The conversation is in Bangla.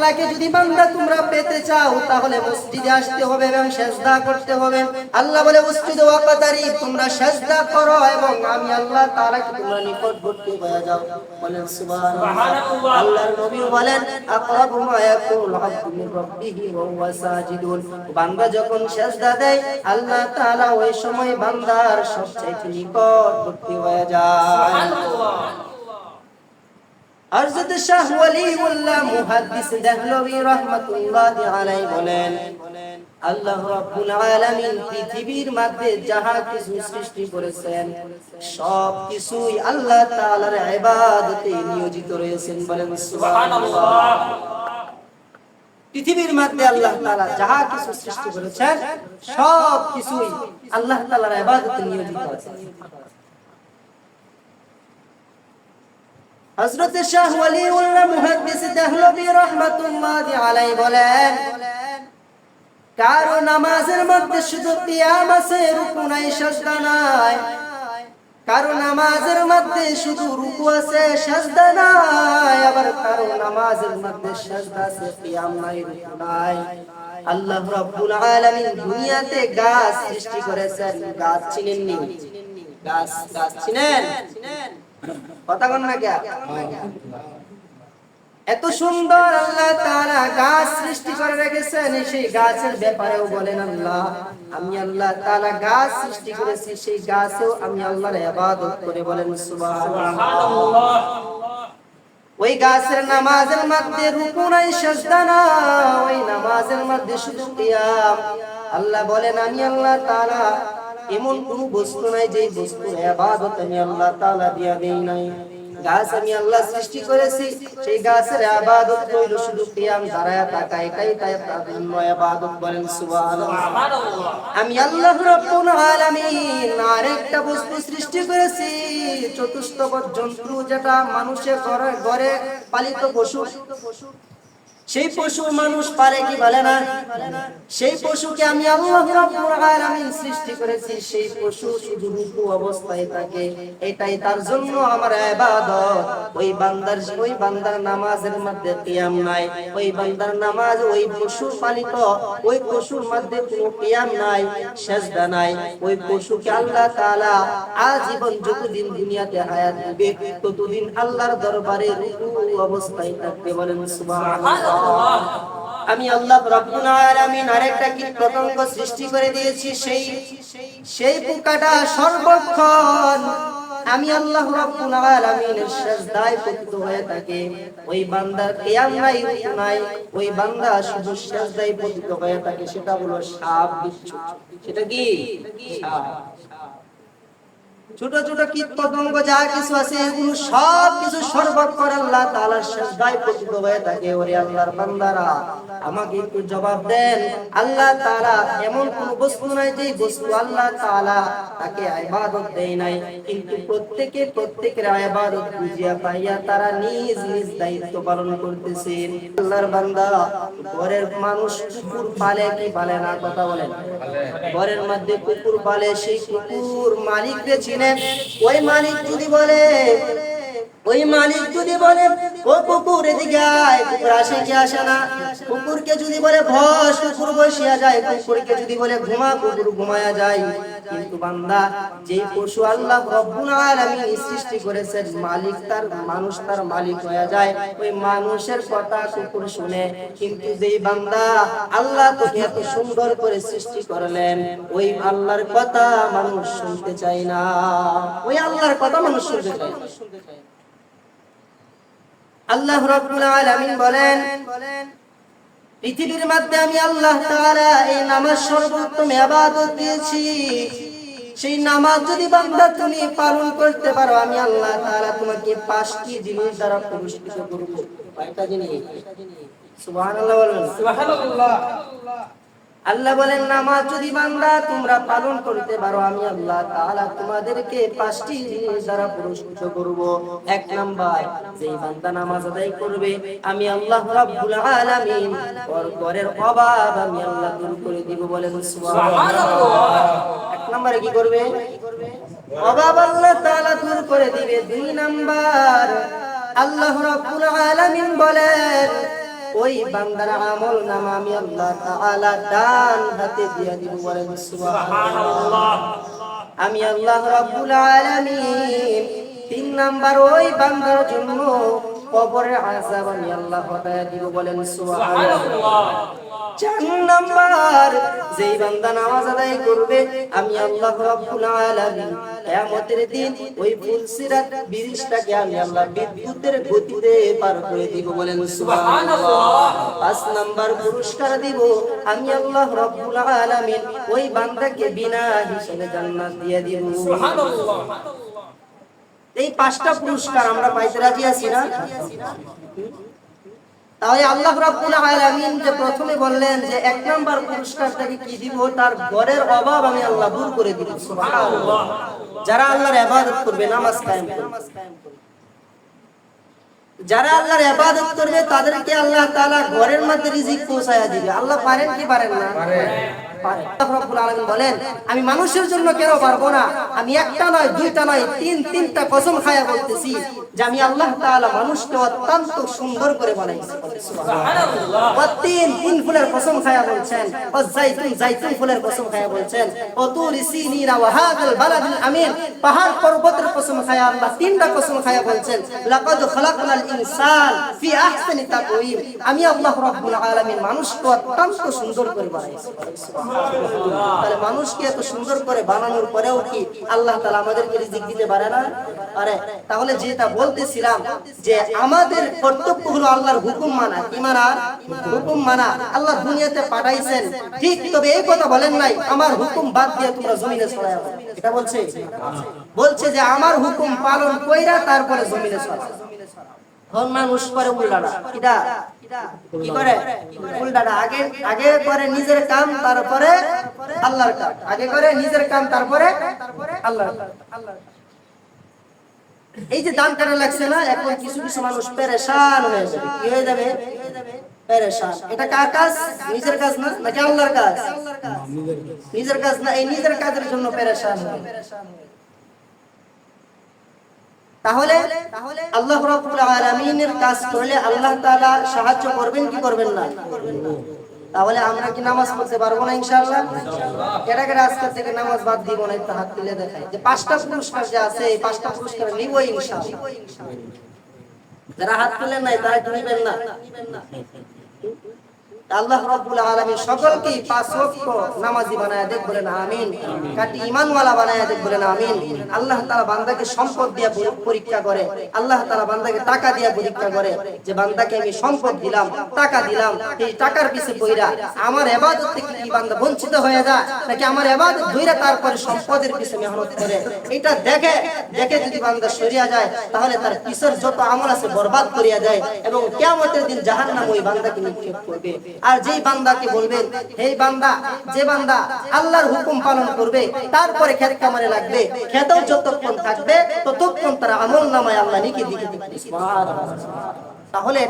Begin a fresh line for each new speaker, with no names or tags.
আল্লাহকে যদি বান্দা তোমরা পেতে চাও, তাহলে মসজিদে আসতে হবে এবং সেজদা করতে হবে। আল্লাহ বলে, মসজিদে ওয়াকাতারি, তোমরা সেজদা করো এবং আমি আল্লাহ তাআলাকে তোমরা নিকটবর্তী হয়ে যাও। বলেন, সুবহানাল্লাহ। আল্লাহর নবী বলেন, আকরাবু মা ইয়াকুল আব্দু মিন রাব্বিহি ওয়া হুয়া সাজিদুন। বান্দা যখন সেজদা দেয়, আল্লাহ তাআলা ওই সময় বান্দার সবচেয়ে নিকটবর্তী হয়ে যায়। হযরত শাহ ওয়ালিউল্লাহ মুহাদ্দিস দেহলভী রাহমাতুল্লাহ আলাইহি বলেন, আল্লাহ রাব্বুল আলামিন পৃথিবীর মধ্যে যাহা কিছু সৃষ্টি করেছেন সব কিছুই আল্লাহ তাআলার ইবাদতে নিয়োজিত রয়েছেন বলেন সুবহানাল্লাহ। পৃথিবীর মধ্যে আল্লাহ তাআলা যাহা কিছু সৃষ্টি করেছেন সব কিছুই আল্লাহ তাআলার ইবাদতে নিয়োজিত আছে। হযরত শাহ ওয়ালিউল্লাহ মুহাদ্দিস দেহলভী রাহমাতুল্লাহ আলাইহি বলেন, কারও নামাজের মধ্যে শুধু কিয়াম আছে, রুকু নাই, সাজদা নাই। কারও নামাজের মধ্যে শুধু রুকু আছে, সাজদা নাই। আবার কারও নামাজের মধ্যে সাজদা আছে, কিয়াম নাই, রুকু নাই। আল্লাহ রাব্বুল আলামিন দুনিয়াতে গাছ সৃষ্টি করেছেন। গাছ চিনেননি? গাছ গাছ চিনেন? কথা না কে এত সুন্দর আল্লাহ তাআলা গাছ সৃষ্টি করে রেখেছেন, সেই গাছের ব্যাপারেও বলেন আল্লাহ, আমি আল্লাহ তাআলা গাছ সৃষ্টি করেছি, সেই গাছেও আমি আল্লাহর ইবাদত করে বলেন ওই গাছের নামাজের মধ্যে রুকু নাই, সাজদা না ওই নামাজের মধ্যে শুধু কিয়াম। আল্লাহ বলেন, আমি আল্লাহ তাআলা এমন কোন বস্তু নাই যে বস্তুর ইবাদত আমি আল্লাহ তাআলা দিয়া দেই নাই। গাছ আমি আল্লাহ সৃষ্টি করেছি সেই গাছের ইবাদত কইলো শুধু কিয়াম দাঁড়ায় থাকা এটাই তাই তার জন্য বলেন সুবহানাল্লাহ। আমি আল্লাহ রাব্বুল আলামিন আরেকটা বস্তু সৃষ্টি করেছি চতুষ্পদ জন্তু যেটা মানুষের ঘরে ঘরে পালিত পশু। সেই পশু মানুষ পারে কি বলে না? সেই পশুকে আমি আল্লাহ সৃষ্টি করেছি, সেই পশু শুধু রুকু অবস্থায় থাকে। এটাই তার জন্য আমার ওই বান্দার ওই বান্দার নামাজের মধ্যে কিয়াম নাই। ওই বান্দার নামাজ, ওই পশু পালিত, ওই পশুর মধ্যে কোনো কিয়াম নাই, সেজদা নাই। ওই পশুকে আল্লাহ তাআলা আজীবন যতদিন দুনিয়াতে হায়াত দিবে, ততদিন আল্লাহর দরবারে রুকু অবস্থায় থাকতে বলেন সুবহানাল্লাহ। আমি আল্লাহ আরেকটা কীট পতঙ্গ সৃষ্টি করে দিয়েছি, সেই সেই পোকাটা সর্বক্ষণ আমি আল্লাহ রাব্বুল আলামিনের পতিত হয়ে থাকে। ওই কিয়াম নাই, ওই বান্দা শুধু পতিত হয়ে থাকে, সেটা হলো সাপ বিচ্ছু। সেটা কি? ছোট ছোট কীট পতঙ্গ যা কিছু আছে, এগুলো সব কিছু সর্বক্ষণ আল্লাহ তাআলার সিজদায় পতিত হয়ে থাকে। ওরে আল্লাহর বান্দারা, আমাকে একটু জবাব দেন। আল্লাহ তাআলা এমন কোন বস্তু নাই যে বস্তু আল্লাহ তাআলা তাকে ইবাদত দেয় নাই। কিন্তু প্রত্যেকে প্রত্যেকের ইবাদত বুঝিয়া পাইয়া তারা নিজ নিজ দায়িত্ব পালন করতেছেন। আল্লাহর বান্দা, ঘরের মানুষ কুকুর পালে কি পালে না, কথা বলেন। ঘরের মধ্যে কুকুর পালে সেই কুকুর মালিককে চিনে ওই মালিক যদি বলে ওই মালিক যদি বলে, ও কুকুর এদিকে আয়, কুকুর আসে কি আসে না? কুকুরকে যদি বলে ভস কুকুর বসিয়া যায়। কুকুরকে যদি বলে, ঘুমা, কুকুর ঘুমায়া যায়। কিন্তু বান্দা, যেই পশু আল্লাহ রব্বুল আলামিন সৃষ্টি করেছেন, মালিক তার, মানুষ তার মালিক হয়ে যায়। ওই মানুষের কথা কুকুর শুনে, কিন্তু যেই বান্দা আল্লাহ তোকে এত সুন্দর করে সৃষ্টি করলেন, ওই আল্লাহর কথা মানুষ শুনতে চায় না। ওই আল্লাহর কথা মানুষ শুনতে চায় না। আল্লাহ রব্বুল আলামিন বলেন, পৃথিবীর মধ্যে আমি আল্লাহ তাআলা এই নামাজ সর্বোত্তম ইবাদত দিয়েছি। সেই নামাজ যদি বান্দা তুমি পালন করতে পারো, আমি আল্লাহ তাআলা তোমাকে পাঁচটি জিনিস দ্বারা পুরস্কৃত করব। কয়টা জিনিস? সুবহানাল্লাহ বলুন।
সুবহানাল্লাহ।
আল্লাহ বলেন, নামাজ যদি বান্দা তোমরা পালন করতে পারো, আমি আল্লাহ তাআলা তোমাদেরকে পাঁচটি জিনিস দ্বারা পুরস্কৃত করব। এক নাম্বার, যেই বান্দা নামাজ আদায় করবে, আমি আল্লাহ রাব্বুল আলামিন, ওর ঘরের অভাব আমি আল্লাহ দূর করে দিব বলেন সুবহানাল্লাহ। এক নম্বরে কি করবে? অভাব আল্লাহ তাআলা দূর করে দিবে। দুই নাম্বার, আল্লাহ রাব্বুল আলামিন বলেন ওই বান্দার আমল নামা আমি আল্লাহ তাআলা ডান হাতে দিয়ে দিব বলেন সুবহানাল্লাহ। আমি আল্লাহ রাব্বুল আলামিন তিন নাম্বার ওই বান্দার জন্য কবরের আযাব আমি আল্লাহ হটায় দিব বলেন সুবহানাল্লাহ। চার নাম্বার যেই বান্দা নামাজ আদায় করবে আমি আল্লাহ রাব্বুল আলামিন কিয়ামতের দিন ওই ফুলসিরাত বিরিশটাকে আমি আল্লাহ বিদ্যুতের গতিতে পার করে দিব বলেন সুবহানাল্লাহ। পাঁচ নাম্বার পুরস্কার দিব আমি আল্লাহ রাব্বুল আলামিন ওই বান্দাকে বিনা হিসাবে জান্নাত দিয়ে দিব। এই পাঁচটা পুরস্কার আমরা পাইতে রাজি আছি না? তাহলে আল্লাহ রাব্বুল যে প্রথমে বললেন যে এক নাম্বার পুরস্কার তাকে কি দিব, তার ঘরের অভাব আমি আল্লাহ দূর করে দিব যারা আল্লাহর ইবাদত করবে, নামাজ কায়েম করবে। যারা আল্লাহর ইবাদত করবে, তাদেরকে আল্লাহ তাআলা ঘরের মধ্যে রিজিক পৌঁছায়া দিবে। আল্লাহ পারেন কি পারেন না? পারেন। আল্লাহ রাব্বুল আলামিন বলেন আমি মানুষের জন্য কেন পারব না? আমি একটা নয় দুইটা নয় তিন তিনটা কসম খায়া বলতেছি যে আমি আল্লাহ তাআলা মানুষকে অত্যন্ত সুন্দর করে বানাইছি। ও তিন তিন ফুলের কসম খায়া বলছেন ও জাইতুন জাইতুন ফুলের কসম খায়া বলছেন ও তুর সিনিনা ওয়া হাদাল বালাদিল আমিন পাহাড় পর্বতের কসম খায়া আল্লাহ তিনটা কসম খায়া বলছেন লাকাদ খালাকনাল ইনসান ফি আহসানি তাকওয়িম। আমি আল্লাহ রাব্বুল আলামিন মানুষকে অত্যন্ত সুন্দর করে বানাইছি। তাহলে মানুষকে এত সুন্দর করে বানানোর পরেও কি আল্লাহ তাআলা আমাদেরকে রিজিক দিতে পারে না? পারে তাহলে যেটা বলতেছিলাম যে আমাদের কর্তব্য হলো আল্লাহর হুকুম মানা। কি মানা? হুকুম মানা। আল্লাহ দুনিয়াতে পাঠাইছেন। ঠিক তবে এই কথা বলেন নাই, আমার হুকুম বাদ দিয়ে তোমরা জমিনে ছড়ায় এটা বলছে? বলছে যে, আমার হুকুম পালন কইরা তারপরে জমিনে ছড়াও মানুষ করে কিটা কি করে? উল্টাটা আগে আগে করে নিজের কাম, তারপরে আল্লাহর কাম। আগে করে নিজের কাম, তারপরে আল্লাহর এই যে দান কাটা লাগছে না, এখন কিছু কিছু মানুষ পেরেশান হয়ে যাবে। কি হয়ে যাবে? পেরেশান। এটা কার কাজ? নিজের কাজ না? নাকি আল্লাহর কাজ? নিজের কাজ না। এই নিজের কাজের জন্য পেরেশান তাহলে আল্লাহ আলামিনের কাজ করলে আল্লাহ তাআলা সাহায্য করবেন কি করবেন না? তাহলে আমরা কি নামাজ পড়তে পারব না ইনশাআল্লাহ? থেকে নামাজ বাদ দিব না, একটু হাত তুলে যে পাঁচটা পুরস্কার যে আছে, এই পাঁচটা পুরস্কার নিব যারা হাত তুলেন নাই, তারা নিবেন না? আল্লাহ রাব্বুল আলামিন সকলকে পাঁচ ওয়াক্ত নামাজি বানায় দেখ বলেন আমিন। কাটি ঈমানওয়ালা বানায় দেখ বলেন আমিন। আল্লাহ তাআলা বান্দাকে সম্পদ দিয়া পরীক্ষা করে। আল্লাহ তাআলা বান্দাকে টাকা দিয়া পরীক্ষা করে যে বান্দাকে আমি সম্পদ দিলাম টাকা দিলাম এই টাকার পিছে পইরা আমার ইবাদত থেকে কি বান্দা বঞ্চিত হয়ে যায়? নাকি আমার ইবাদত ধইরা তারপরে সম্পদের পিছে মেহনত করে? এটা দেখে দেখে যদি বান্দা সরিয়া যায় তাহলে তার পিছের যত আমল আছে বরবাদ করিয়া যায় এবং কিয়ামতের দিন জাহান্নাম ওই বান্দাকে নিক্ষেপ করবে। আর যেই বান্দাকে বলবেন, হে বান্দা, যে বান্দা আল্লাহর হুকুম পালন করবে, তারপরে খেত কামারে লাগবে, খেতেও যতক্ষণ থাকবে, ততক্ষণ তারা আমল নামায় আল্লাহ নিকে দিকে তাহলে